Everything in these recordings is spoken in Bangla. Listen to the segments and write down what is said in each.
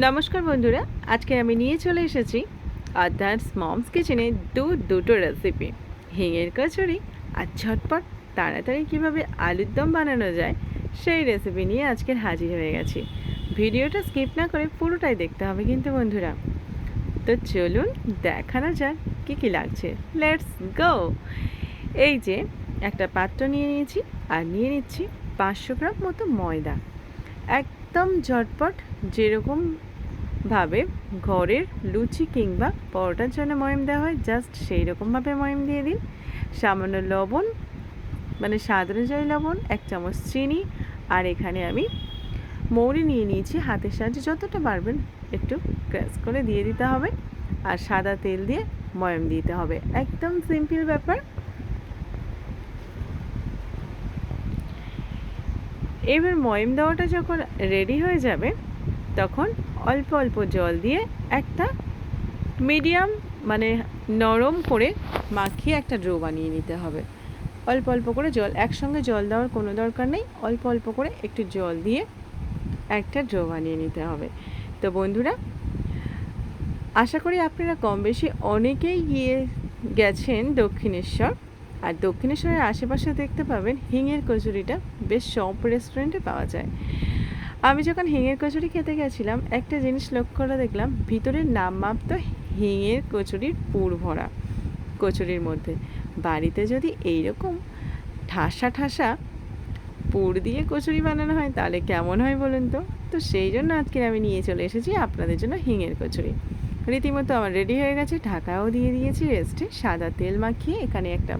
নমস্কার বন্ধুরা, আজকে আমি নিয়ে চলে এসেছি আদার্স মমস কিচেনে দু দুটো রেসিপি হিঙের কচুরি আর ঝটপট তাড়াতাড়ি কীভাবে আলুর দম বানানো যায়, সেই রেসিপি নিয়ে আজকের হাজির হয়ে গেছি। ভিডিওটা স্কিপ না করে পুরোটাই দেখতে হবে কিন্তু বন্ধুরা। তো চলুন দেখানো যাক কী কী লাগছে। লেটস গো এই যে একটা পাত্র নিয়ে নিয়েছি আর নিয়ে নিচ্ছি পাঁচশো গ্রাম মতো ময়দা। একদম ঝটপট যেরকম ভাবে ঘরের লুচি কিংবা পরোটার জন্য ময়ম দেওয়া হয় জাস্ট সেই রকমভাবে ময়ম দিয়ে দিন। সামান্য লবণ মানে স্বাদ অনুযায়ী লবণ, এক চামচ চিনি, আর এখানে আমি মৌরি নিয়ে নিয়েছি হাতের সাহায্যে। যতটা পারবেন একটু ক্র্যাশ করে দিয়ে দিতে হবে, আর সাদা তেল দিয়ে ময়ম দিতে হবে। একদম সিম্পল ব্যাপার। এবার ময়ম দেওয়াটা যখন রেডি হয়ে যাবে, তখন অল্প অল্প জল দিয়ে একটা মিডিয়াম মানে নরম করে মাখিয়ে একটা ড্রো বানিয়ে নিতে হবে। অল্প অল্প করে জল, একসঙ্গে জল দেওয়ার কোনো দরকার নেই, অল্প অল্প করে একটু জল দিয়ে একটা ড্রো বানিয়ে নিতে হবে। তো বন্ধুরা, আশা করি আপনারা কম বেশি অনেকেই গিয়ে গেছেন দক্ষিণেশ্বর। আর দক্ষিণেশ্বরের আশেপাশে দেখতে পাবেন হিঙের কচুরিটা। বেশ সব রেস্টুরেন্টে পাওয়া যায়। আমি যখন হিঙের কচুরি খেতে গেছিলাম, একটা জিনিস লক্ষ্য করে দেখলাম, ভিতরের নাম মাপ তো হিঙের কচুরির পুর ভরা কচুরির মধ্যে। বাড়িতে যদি এইরকম ঠাসা ঠাসা পুর দিয়ে কচুরি বানানো হয়, তাহলে কেমন হয় বলুন তো? তো সেই জন্য আজকে আমি নিয়ে চলে এসেছি আপনাদের জন্য হিঙের কচুরি। রীতিমতো আমার রেডি হয়ে গেছে, ঢাকাও দিয়ে দিয়েছি রেস্টে সাদা তেল মাখিয়ে এখানে একটা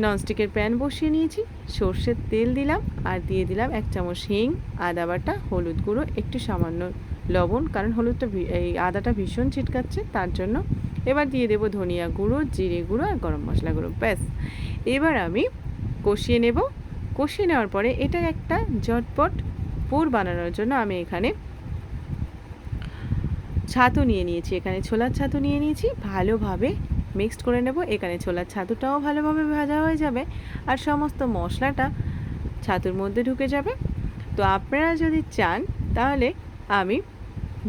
ননস্টিকের প্যান বসিয়ে নিয়েছি, সর্ষের তেল দিলাম আর দিয়ে দিলাম এক চামচ হিং, আদা বাটা, হলুদ গুঁড়ো, একটু সামান্য লবণ, কারণ হলুদটা এই আদাটা ভীষণ ছিটকাচ্ছে, তার জন্য এবার দিয়ে দেবো ধনিয়া গুঁড়ো, জিরে গুঁড়ো আর গরম মশলা গুঁড়ো, ব্যাস। এবার আমি কষিয়ে নেব। কষিয়ে নেওয়ার পরে এটা একটা ঝটপট পুর বানানোর জন্য আমি এখানে ছাতু নিয়ে নিয়েছি, এখানে ছোলার ছাতু নিয়ে নিয়েছি। ভালোভাবে মিক্সড করে নেব। এখানে ছোলার ছাতুটাও ভালোভাবে ভাজা হয়ে যাবে আর সমস্ত মশলাটা ছাতুর মধ্যে ঢুকে যাবে। তো আপনারা যদি চান, তাহলে আমি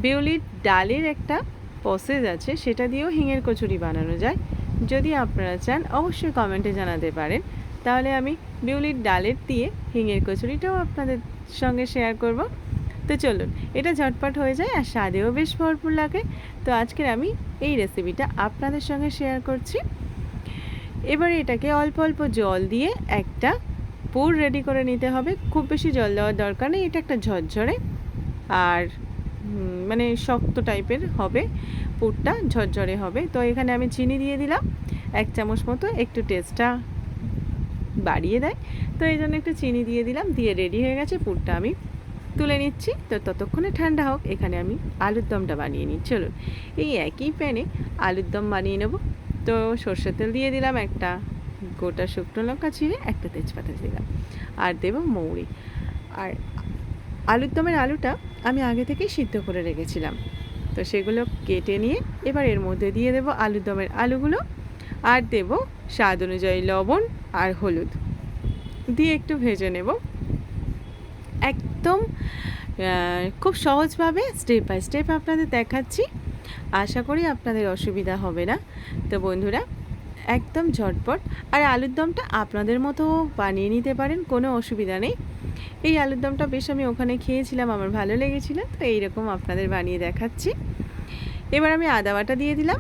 বিউলির ডালের একটা প্রসেস আছে, সেটা দিয়েও হিঙের কচুরি বানানো যায়। যদি আপনারা চান, অবশ্যই কমেন্টে জানাতে পারেন। তাহলে আমি বিউলির ডালের দিয়ে হিঙের কচুরিটাও আপনাদের সঙ্গে শেয়ার করব। তো চলুন। এটা ঝটপট হয়ে যায় আর স্বাদেও বেশ ভরপুর লাগে। তো আজকের আমি এই রেসিপিটা আপনাদের সঙ্গে শেয়ার করছি। এবারে এটাকে অল্প অল্প জল দিয়ে একটা পুর রেডি করে নিতে হবে। খুব বেশি জল দেওয়ার দরকার নেই, এটা একটা ঝরঝরে আর মানে শক্ত টাইপের হবে। পুরটা ঝরঝরে হবে। তো এখানে আমি চিনি দিয়ে দিলাম। এক চামচ মতো একটু টেস্টটা বাড়িয়ে দেয়। তো এই জন্য একটু চিনি দিয়ে দিলাম। দিয়ে রেডি হয়ে গেছে পুরটা আমি তুলে নিচ্ছি। তো ততক্ষণে ঠান্ডা হোক, এখানে আমি আলুর দমটা বানিয়ে নিই। চলুন, এই একই প্যানে আলুর দম বানিয়ে নেব। তো সর্ষের তেল দিয়ে দিলাম একটা গোটা শুকনো লঙ্কা ছিঁড়ে একটা তেজপাতা দিলাম। আর দেব মৌরি। আর আলুর দমের আলুটা আমি আগে থেকেই সিদ্ধ করে রেখেছিলাম। তো সেগুলো কেটে নিয়ে এবার এর মধ্যে দিয়ে দেব আলুর দমের আলুগুলো। আর দেব স্বাদ অনুযায়ী লবণ আর হলুদ। দিয়ে একটু ভেজে নেব। একদম খুব সহজভাবে স্টেপ বাই স্টেপ আপনাদের দেখাচ্ছি। আশা করি আপনাদের অসুবিধা হবে না। তো বন্ধুরা, একদম ঝটপট। আর আলুর দমটা আপনাদের মতো বানিয়ে নিতে পারেন, কোনো অসুবিধা নেই। এই আলুর দমটা বেশ আমি ওখানে খেয়েছিলাম, আমার ভালো লেগেছিল, তো এইরকম আপনাদের বানিয়ে দেখাচ্ছি। এবার আমি আদা বাটা দিয়ে দিলাম।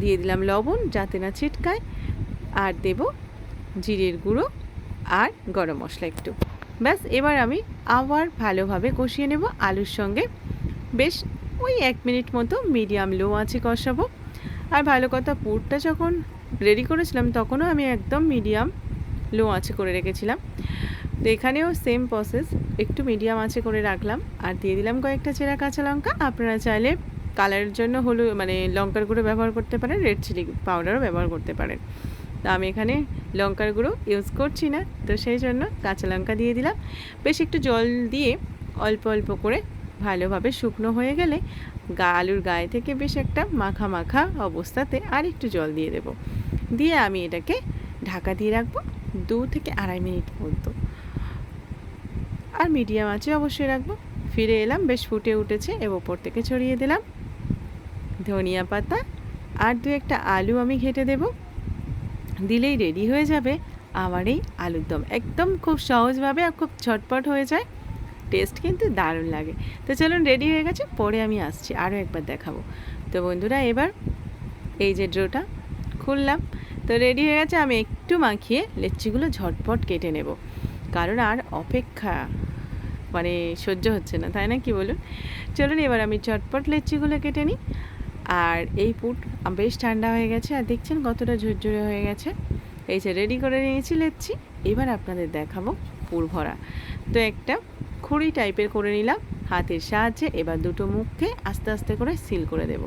দিয়ে দিলাম লবণ, যাতে না ছিটকায়। আর দেব জিরের গুঁড়ো আর গরম মশলা একটু। ব্যাস, এবার আমি আবার ভালোভাবে কষিয়ে নেব আলুর সঙ্গে। বেশ, ওই এক মিনিট মতো মিডিয়াম লো আছে কষাবো। আর ভালো কথা, পুরটা যখন রেডি করেছিলাম, তখনও আমি একদম মিডিয়াম লো আছে করে রেখেছিলাম। তো এখানেও সেম প্রসেস একটু মিডিয়াম আছে করে রাখলাম। আর দিয়ে দিলাম কয়েকটা চেরা কাঁচা লঙ্কা। আপনারা চাইলে কালারের জন্য হলুদ মানে লঙ্কার গুঁড়ো ব্যবহার করতে পারেন রেড চিলি পাউডারও ব্যবহার করতে পারেন। তো আমি এখানে লঙ্কার গুঁড়ো ইউজ করছি না। তো সেই জন্য কাঁচা লঙ্কা দিয়ে দিলাম। বেশ একটু জল দিয়ে অল্প অল্প করে ভালোভাবে শুকনো হয়ে গেলে গা আলুর গায়ে থেকে বেশ একটা মাখা মাখা অবস্থাতে আর একটু জল দিয়ে দেব। দিয়ে আমি এটাকে ঢাকা দিয়ে রাখব দু থেকে আড়াই মিনিট মতো আর মিডিয়াম আছে অবশ্যই রাখব। ফিরে এলাম, বেশ ফুটে উঠেছে এবং ওপর থেকে ছড়িয়ে দিলাম। ধনিয়া পাতা আর দু একটা আলু আমি ঘেটে দেব। দিলেই রেডি হয়ে যাবে। আমার এই আলুর দম একদম খুব সহজভাবে আর খুব ছটপট হয়ে যায়। টেস্ট কিন্তু দারুণ লাগে। তো চলুন রেডি হয়ে গেছে, পরে আমি আসছি আরও একবার দেখাবো। তো বন্ধুরা, এবার এই যে ড্রোটা খুললাম। তো রেডি হয়ে গেছে, আমি একটু মাখিয়ে লেচিগুলো ঝটপট কেটে নেব। কারণ আর অপেক্ষা মানে সহ্য হচ্ছে না, তাই না কি বলুন? চলুন, এবার আমি চটপট লেচিগুলো কেটে নিই। আর এই পুট বেশ ঠান্ডা হয়ে গেছে আর দেখছেন কতটা ঝরঝরে হয়ে গেছে। এই যে রেডি করে নিয়েছি লেচ্ছি এবার আপনাদের দেখাবো পুর ভরা। তো একটা খুঁড়ি টাইপের করে নিলাম, হাতের সাহায্যে এবার দুটো মুখকে আস্তে আস্তে করে সিল করে দেব।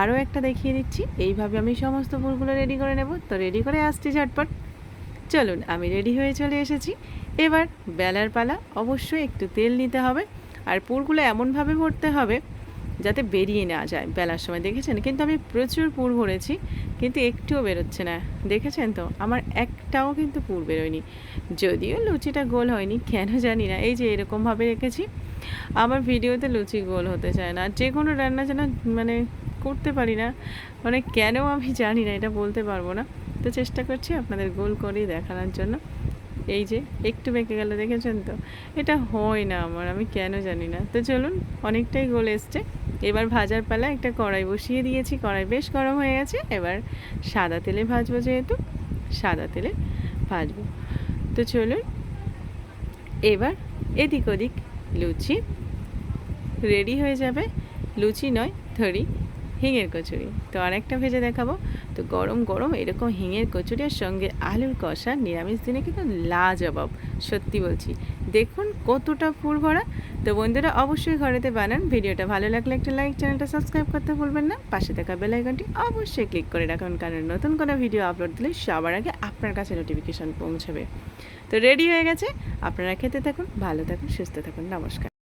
আরও একটা দেখিয়ে দিচ্ছি, এইভাবে আমি সমস্ত পুরগুলো রেডি করে নেব। তো রেডি করে আসছি ঝটপট। চলুন, আমি রেডি হয়ে চলে এসেছি। এবার বেলার পালা, অবশ্যই একটু তেল নিতে হবে। আর পুরগুলো এমনভাবে ভরতে হবে যাতে বেরিয়ে না যায় বেলার সময়, দেখেছেন? কিন্তু আমি প্রচুর পুর ভরেছি, কিন্তু একটুও বেরোচ্ছে না। দেখেছেন তো? আমার একটাও কিন্তু পুর বেরোয়নি। যদিও লুচিটা গোল হয়নি, কেন জানি না। এই যে এরকমভাবে রেখেছি, আমার ভিডিওতে লুচি গোল হতে চায় না। যে কোনো রান্না যেন মানে করতে পারি না মানে কেন আমি জানি না, এটা বলতে পারব না। তো চেষ্টা করছি আপনাদের গোল করেই দেখানোর জন্য। এই যে একটু বেঁকে গেল, দেখেছেন তো? এটা হয় না আমার, আমি কেন জানি না। তো চলুন, অনেকটাই গোল এসছে। এবার ভাজার পালা একটা কড়াই বসিয়ে দিয়েছি। কড়াই বেশ গরম হয়ে গেছে। এবার সাদা তেলে ভাজবো যেহেতু, সাদা তেলে ভাজবো। তো চলুন, এবার এদিক ওদিক লুচি। রেডি হয়ে যাবে। লুচি নয়, ধরি। হিঙের কচুরি। তো আরেকটা ভেজে দেখাবো। তো গরম গরম এরকম হিঙের কচুরির সঙ্গে আলুর কষা নিরামিষ দিনে কিন্তু লাজবাব, সত্যি বলছি। দেখুন কতটা ফুল ভরা তো বন্ধুরা অবশ্যই ঘরেতে বানান। ভিডিওটা ভালো লাগলে একটা লাইক, চ্যানেলটা সাবস্ক্রাইব করতে ভুলবেন না। পাশে থাকা বেল আইকনটি অবশ্যই ক্লিক করে রাখুন, কারণ নতুন কোনো ভিডিও আপলোড দিলে সবার আগে আপনার কাছে নোটিফিকেশন পৌঁছাবে। তো রেডি হয়ে গেছে। আপনারা খেতে থাকুন, ভালো থাকুন, সুস্থ থাকুন। নমস্কার।